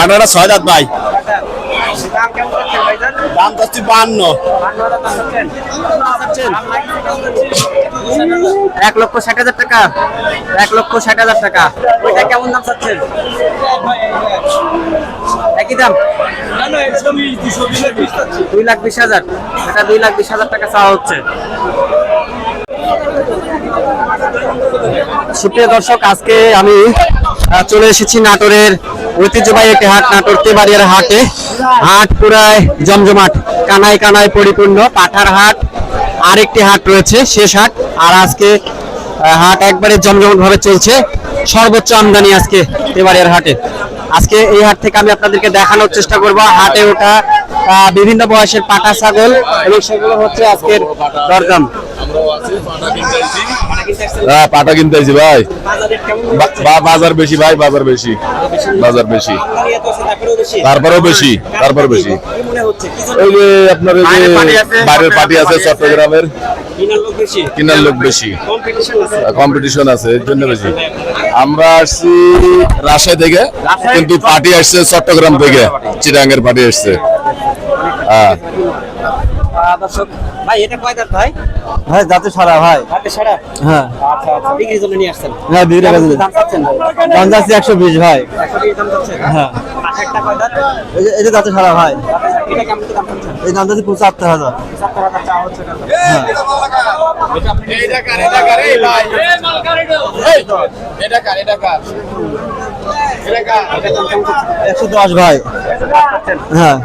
পাটাটা ছয় দাঁত ভাই। দাম যাচ্ছে বাহান্ন এক লক্ষ ষাট হাজার টাকা। এক লক্ষ ষাট হাজার টাকা। ওইটা কেমন দাম চাচ্ছেন? একই দাম? দুই লাখ বিশ হাজার। এটা দুই লাখ বিশ হাজার টাকা চাওয়া হচ্ছে। সুপ্রিয় দর্শক, আজকে আমি চলে এসেছি নাটোরের ঐতিহ্যবাহী একটি হাট নাটোর, তেবাড়িয়ার হাটে। হাট পুরায় জমজমাট, কানায় কানায় পরিপূর্ণ, পাঠার হাট, আরেকটি হাট রয়েছে, শেষ হাট। আর আজকে হাট একবারে জমজমাট ভাবে চলছে। সর্বোচ্চ আমদানি আজকে তেবাড়িয়ার হাটে। আজকে এই হাট থেকে আমি আপনাদেরকে দেখানোর চেষ্টা করব। হাটে ওঠা বিভিন্ন বয়সের পাটা ছাগল এবং সেগুলো হচ্ছে আজকের দরদাম। হ্যাঁ পাটা কিনতে আইছি ভাই। বাজার বেশি ভাই বাজার বেশি। বাজার বেশি। তারপরেও বেশি তারপর বেশি। ওই যে আপনার ওই যে বাইরের আছে, পার্টি আছে চট্টগ্রামের। কিনার লোক বেশি। কম্পিটিশন আছে। এর জন্য বেশি। আমরা আসছি রাজশাহী থেকে কিন্তু পার্টি আসছে চট্টগ্রাম থেকে। চিরাঙ্গের পার্টি। আসছে। হ্যাঁ দর্শক। ভাই এটা কয় দাঁত ভাই? ভাই যাতে সারা ভাই। হাতে সারা? হ্যাঁ। আচ্ছা আচ্ছা। বিক্রির জন্য নিয়ে আসছেন। হ্যাঁ দাম চাচ্ছেন? দাম ভাই। দাম চাচ্ছেন? হ্যাঁ। কয় দাঁত? সারা ভাই। এটা কেমন দাম চাচ্ছেন? এই দাম হচ্ছে? হ্যাঁ। এটা? হ্যাঁ এটা? একশো দশ চাওয়া হ্যাঁ?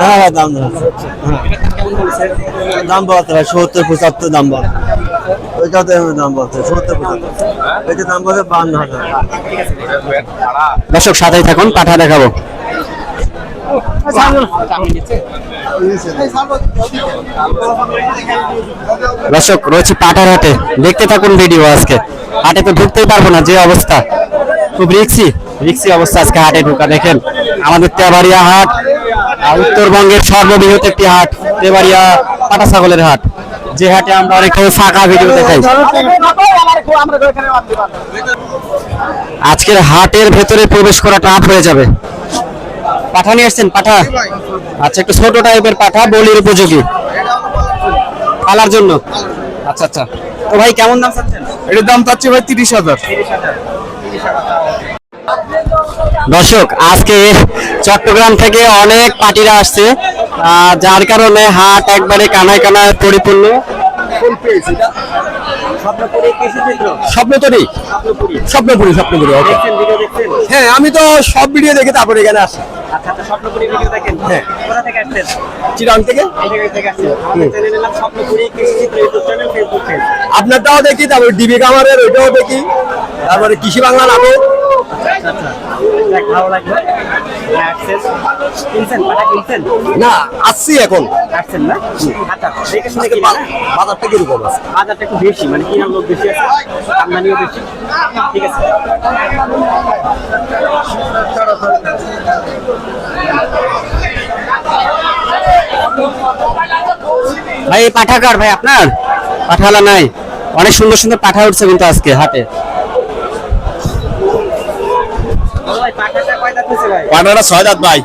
হ্যাঁ হ্যাঁ দাম হ্যাঁ। বলছে? দাম বলতে ভাই, সত্তর, পঁচাত্তর দাম বল ওইটাতে দাম বলতে সত্তর, পঁচাত্তর। ওইটা দাম বলতে বান্ন হাজার। দর্শক, সাথেই থাকুন, পাঠা দেখাবো। দর্শক, রয়েছে পাঠার হাটে। দেখতে থাকুন ভিডিও আজকে। হাটে তো ঢুকতেই পারব না, যে অবস্থা। খুব রিক্সি রিক্সি অবস্থা আজকে হাটে ঢোকা, দেখেন। আমাদের তেবাড়িয়া হাট উত্তরবঙ্গের সর্ববৃহৎ একটি হাট, তেবাড়িয়া পাটা ছাগলের হাট। যে হাটে আমরা অনেক ফাঁকা ভিডিও দেখাই। আজকের হাটের ভেতরে প্রবেশ করা টাফ হয়ে যাবে। পাঠা নিয়ে আসছেন, পাঠা? আচ্ছা একটু ছোট টাইপের পাঠা, বলির উপযোগী। পালার জন্য। আচ্ছা আচ্ছা। ভাই কেমন দাম চাচ্ছেন? এটার দাম চাচ্ছি ভাই তিরিশ হাজার। দর্শক আজকে চট্টগ্রাম থেকে অনেক পার্টিরা আসছে যার কারণে হাট একবারে কানায় কানায় পরিপূর্ণ। স্বপ্নতরী স্বপ্নপুরি? স্বপ্নপুরি। হ্যাঁ আমি তো সব ভিডিও দেখে তারপরে এখানে আসি। হ্যাঁ। চিরাং থেকে আপনারটাও দেখি তারপরে ডিবি কামারের ওইটাও দেখি। তারপরে কৃষি বাংলা নাটক। না আসছি এখন। থেকে বা- বাজারটা কীরকম আছে? বাজারটা একটু বেশি মানে কিনার লোক বেশি আছে? আমদানিও বেশি। ঠিক আছে। ভাই এই পাঠা কার ভাই আপনার? পাঠালা নাই। অনেক সুন্দর সুন্দর পাঠা উঠছে কিন্তু আজকে হাটে। পাটাটা ছয় দাঁত ভাই।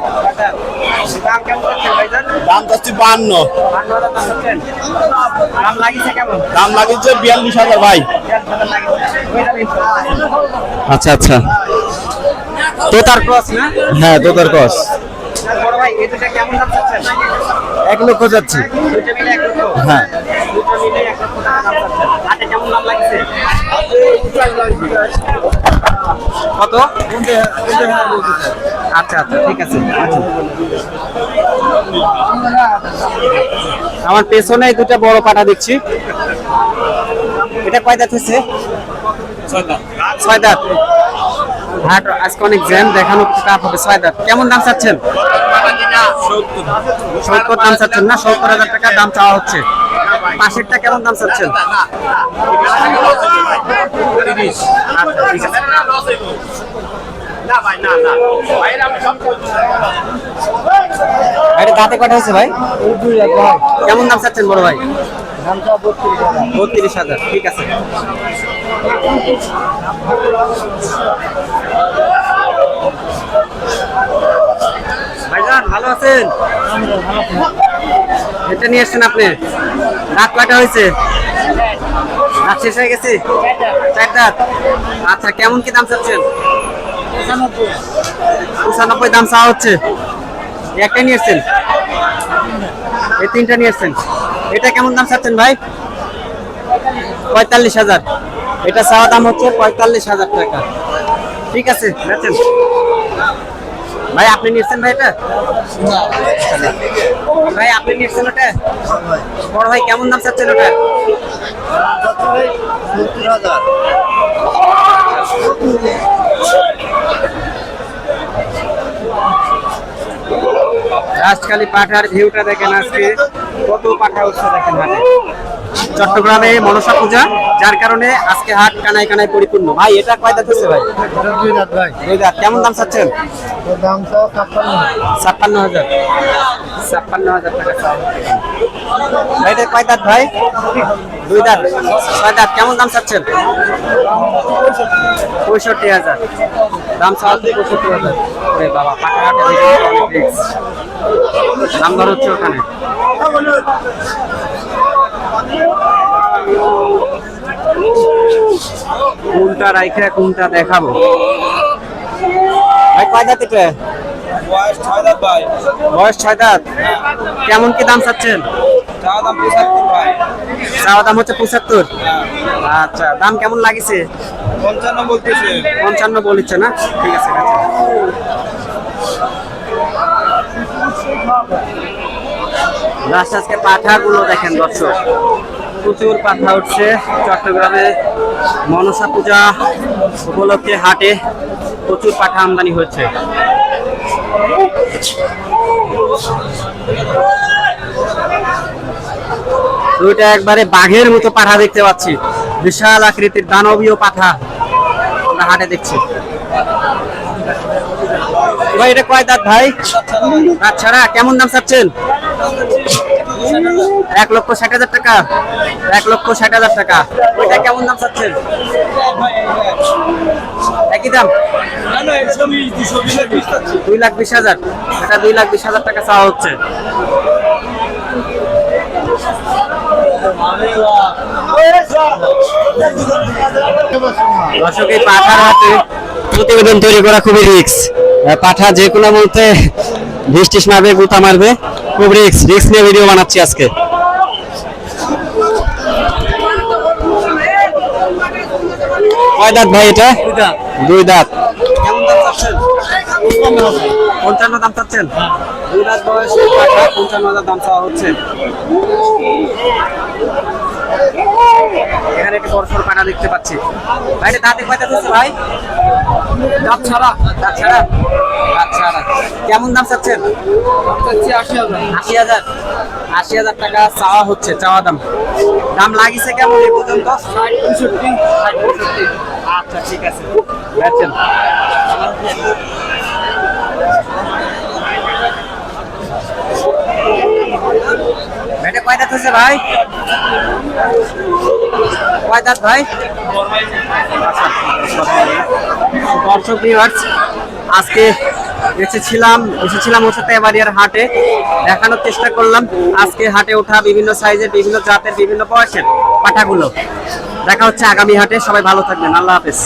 দাম যাচ্ছে বাহান্ন দাম লাগিয়েছে বিয়াল্লিশ হাজার ভাই। আচ্ছা আচ্ছা। তো তার ক্রস না? হ্যাঁ তোতার কস বড় ভাই এই দুটা কেমন দাম চাচ্ছেন? এক লক্ষ যাচ্ছি। হ্যাঁ। কেমন লাগছে কত? আচ্ছা আচ্ছা ঠিক আছে আচ্ছা। আমার পেছনে দুটা বড় পাটা দেখছি। এটা কয় দাঁত হয়েছে? ছয় দাঁত। হাট আজকে অনেক জ্যাম দেখানো টাফ হবে। ছয় দাঁত। কেমন দাম চাচ্ছেন? সত্তর। দাম চাচ্ছেন না সত্তর হাজার টাকা দাম চাওয়া হচ্ছে। পাশেরটা কেমন দাম চাচ্ছেন? তিরিশ। না ভাই এটা দাঁতে কটা হয়েছে ভাই? কেমন দাম চাচ্ছেন বড় ভাই? বত্রিশ হাজার, ঠিক আছে। ভাইজান, ভালো আছেন? এটা নিয়ে আসছেন আপনি। রাত কয়টা হয়েছে? রাত শেষ হয়ে গেছে? আচ্ছা কেমন কি দাম চাচ্ছেন? পঁচানব্বই। দাম চাওয়া হচ্ছে। একটা নিয়ে এসছেন এই তিনটা নিয়ে এসছেন এটা কেমন দাম চাচ্ছেন ভাই? পঁয়তাল্লিশ হাজার। এটা চাওয়া দাম হচ্ছে পঁয়তাল্লিশ হাজার টাকা। ঠিক আছে ভাই, আপনি নিচ্ছেন ভাই এটা? ভাই, আপনি নিচ্ছেন ওটা? বড় ভাই, কেমন দাম চাচ্ছেন ওটা? রাজকালী পাঠার ভিউটা দেখেন আজকে। কত পাঠা উঠছে দেখেন হাটে। চট্টগ্রামে মনসা পূজা যার কারণে আজকে হাট কানায় কানায় পরিপূর্ণ। ভাই এটা কয় দাঁত হচ্ছে ভাই? দুই দাঁত কেমন দাম চাচ্ছেন? ছাপ্পান্ন হাজার। ছাপ্পান্ন হাজার টাকা। এটা কয় দাঁত ভাই? দুই দাঁত। ছয় দাঁত। কেমন দাম চাচ্ছেন? পঁয়ষট্টি হাজার। দাম চাওয়া হচ্ছে পঁয়ষট্টি হাজার। বাবা risk। দাম দর হচ্ছে ওখানে। কোনটা রাইখে, কোনটা দেখাবো? ভাই, কয় দাঁত এটা? বয়স ছয় দাঁত কেমন কি দাম চাচ্ছেন? চাওয়া দাম হচ্ছে পঁচাত্তর? আচ্ছা দাম কেমন লাগিছে? পঞ্চান্ন বলতেছে। পঞ্চান্ন বলিচ্ছে না? ঠিক আছে ঠিক আছে। লাস্ট আজকে পাঠাগুলো দেখেন দর্শক। প্রচুর পাঠা উঠছে। চট্টগ্রামে মনসা পূজা উপলক্ষে হাটে প্রচুর পাঠা আমদানি হচ্ছে। দুইটা একবারে বাঘের মতো পাঠা দেখতে পাচ্ছি। বিশাল আকৃতির দানবীয় পাঠা আমরা হাটে দেখছি। ভাই, এটা কয় দাঁত ভাই? ছাড়া কেমন দাম চাচ্ছেন? এক লক্ষ ষাট হাজার টাকা। এক লক্ষ ষাট হাজার টাকা। ওইটা কেমন দাম চাচ্ছেন? একই দাম? দুই লাখ বিশ হাজার। এটা দুই লাখ বিশ হাজার টাকা চাওয়া হচ্ছে। দর্শক, এই পাঠার হাতে প্রতিবেদন তৈরি করা খুবই রিক্স পাঠা যে কোনো মুহূর্তে বৃষ্টিস মারবে, গুতা মারবে। খুব রিক্স রিক্স নিয়ে ভিডিও বানাচ্ছি আজকে। কয় দাঁত ভাই এটা? দুই দাঁত। কেমন দাম চাচ্ছেন? পঞ্চান্ন দাম চাচ্ছেন? দুই দাঁত বয়সে পঞ্চান্ন হাজার দাম চাওয়া হচ্ছে। এখানে একটা বড় সড় পাটা দেখতে পাচ্ছি। ভাই দাঁতে কয়টা দিচ্ছে ভাই? দাঁত ছাড়া। দাঁত ছাড়া? ছাড়া। কেমন দাম চাচ্ছেন? আশি হাজার। আশি হাজার টাকা চাওয়া হচ্ছে, চাওয়া দাম। দাম লাগিছে কেমন এ পর্যন্ত? আচ্ছা ঠিক আছে। বেচেন। এটা ভাই? ভাই? দর্শক ভিউয়ার্স আজকে এসেছিলাম এসেছিলাম ওর সাথে এবারিয়ার হাটে। দেখানোর চেষ্টা করলাম। আজকে হাটে ওঠা বিভিন্ন সাইজের বিভিন্ন জাতের, বিভিন্ন বয়সের পাঠাগুলো। দেখা হচ্ছে আগামী হাটে। সবাই ভালো থাকবেন। আল্লাহ হাফেজ।